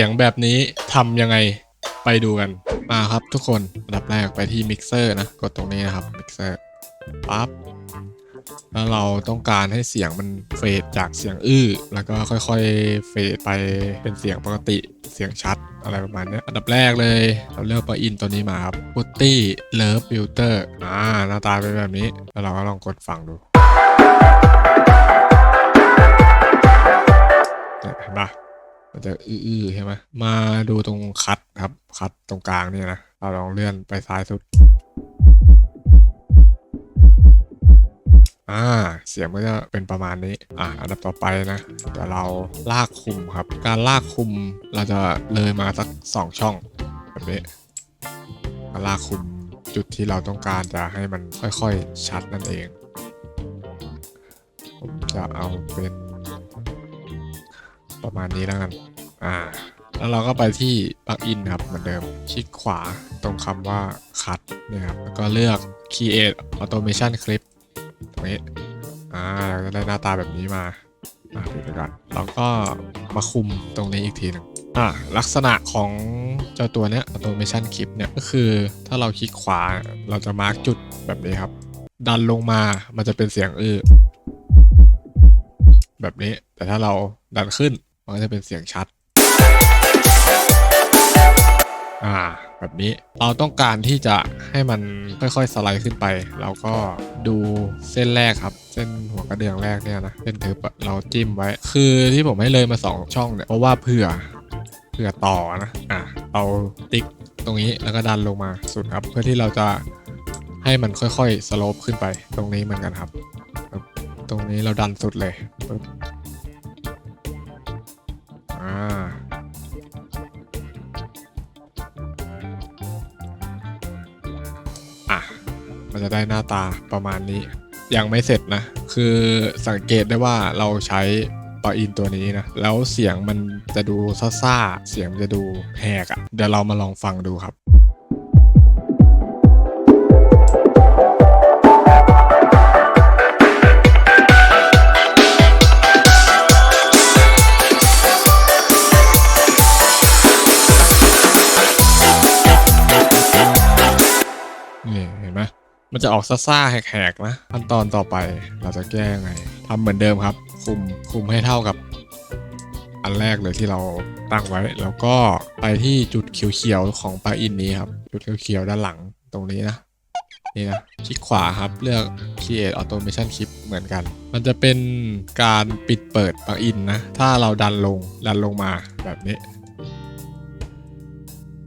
สียงแบบนี้ทำยังไงไปดูกันมาครับทุกคนอันดับแรกไปที่มิกเซอร์นะกดตรงนี้นะครับมิกเซอร์ปั๊บแล้วเราต้องการให้เสียงมันเฟดจากเสียงอื้อแล้วก็ค่อยๆเฟดไปเป็นเสียงปกติเสียงชัดอะไรประมาณนี้อันดับแรกเลยเราเลือกปลั๊กอินตัวนี้มาครับ Putty Love Filter อ่าหน้าตาเป็นแบบนี้ แล้วเราก็ลองกดฟังดูเห็นปะ มันจะอื้อๆใช่ไหมมาดูตรงคัดครับ คัดตรงกลางเนี่ยนะเราลองเลื่อนไปซ้ายสุด อ่า เสียงมันจะเป็นประมาณนี้ อ่า อันดับต่อไปนะ เดี๋ยวเราลากคุมครับ การลากคุมเราจะเลยมาสักสองช่องแบบนี้ก็ลากคุมจุดที่เราต้องการจะให้มันค่อยๆชัดนั่นเอง ผมจะเอาเป็น ประมาณนี้แล้วกัน อ่า แล้วเราก็ไปที่ปลั๊กอินครับเหมือนเดิม คลิกขวาตรงคำว่า cut เนี่ยครับแล้วก็เลือก create automation clip ตรงนี้ อ่าเราจะได้หน้าตาแบบนี้มา อ่าปิดไปก่อนเราก็มาคุมตรงนี้อีกทีหนึงอ่าลักษณะของเจ้าตัวเนี้ย automation clip เนี่ยก็คือถ้าเราคลิกขวาเราจะมาร์กจุดแบบนี้ครับ ดันลงมามันจะเป็นเสียงอื้อแบบนี้แต่ถ้าเราดันขึ้น มันก็จะเป็นเสียงชัด อ่า แบบนี้ เราต้องการที่จะให้มันค่อยๆสไลด์ขึ้นไป เราก็ดูเส้นแรกครับ เส้นหัวกระเดื่องแรกเนี่ยนะ เส้นทึบอเราจิ้มไว้ คือที่ผมให้เลยมา 2 ช่องเนี่ย เพราะว่าเผื่อ เผื่อต่อนะ อะเอาติ๊กตรงนี้แล้วก็ดันลงมาสุดครับ เพื่อที่เราจะให้มันค่อยๆสโลปขึ้นไปตรงนี้เหมือนกันครับ ตรงนี้เราดันสุดเลย มันจะได้หน้าตาประมาณนี้ ยังไม่เสร็จนะ คือสังเกตได้ว่าเราใช้ปรอินตัวนี้นะ แล้วเสียงมันจะดูซ่าๆ เสียงมันจะดูแหกอะ่ะ เดี๋ยวเรามาลองฟังดูครับ มันจะออกซ่าๆแหกๆนะขั้นตอนต่อไปเราจะแก้ยังไงทำเหมือนเดิมครับ คุมคุมให้เท่ากับ อันแรกเลยที่เราตั้งไว้ แล้วก็ไปที่จุดเขียวๆของปลั๊กอินนี้ครับ จุดเขียวๆด้านหลังตรงนี้นะนี่นะคลิกขวาครับเลือก create automation clip เหมือนกัน มันจะเป็นการปิดเปิดปลั๊กอินนะ ถ้าเราดันลงดันลงมาแบบนี้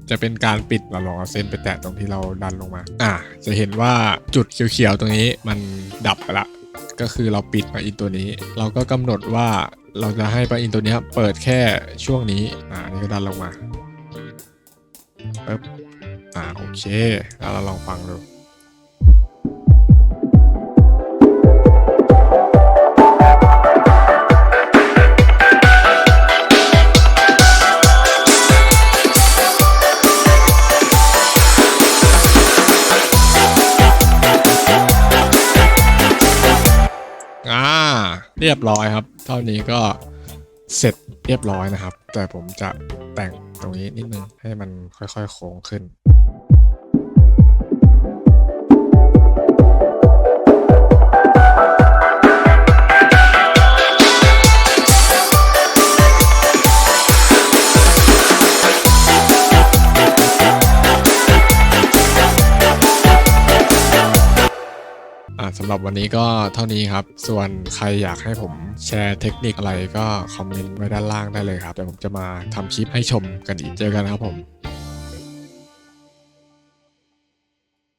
จะเป็นการปิดเราลองเอาเส้นไปแตะตรงที่เราดันลงมา อะจะเห็นว่าจุดเขียวๆตรงนี้มันดับไปละ ก็คือเราปิดปอินตัวนี้ เราก็กำหนดว่าเราจะให้ปลาอินตัวนี้เปิดแค่ช่วงนี้ อ่า นี่ก็ดันลงมาปึ๊บอ่า โอเค แล้วเราลองฟังดู เรียบร้อยครับ เท่านี้ก็เสร็จเรียบร้อยนะครับ แต่ผมจะแต่งตรงนี้นิดนึงให้มันค่อยๆโค้งขึ้น สำหรับวันนี้ก็เท่านี้ครับ ส่วนใครอยากให้ผมแชร์เทคนิคอะไรก็คอมเมนต์ไว้ด้านล่างได้เลยครับเดี๋ยวผมจะมาทำคลิปให้ชมกันอีกเจอกันนะครับผม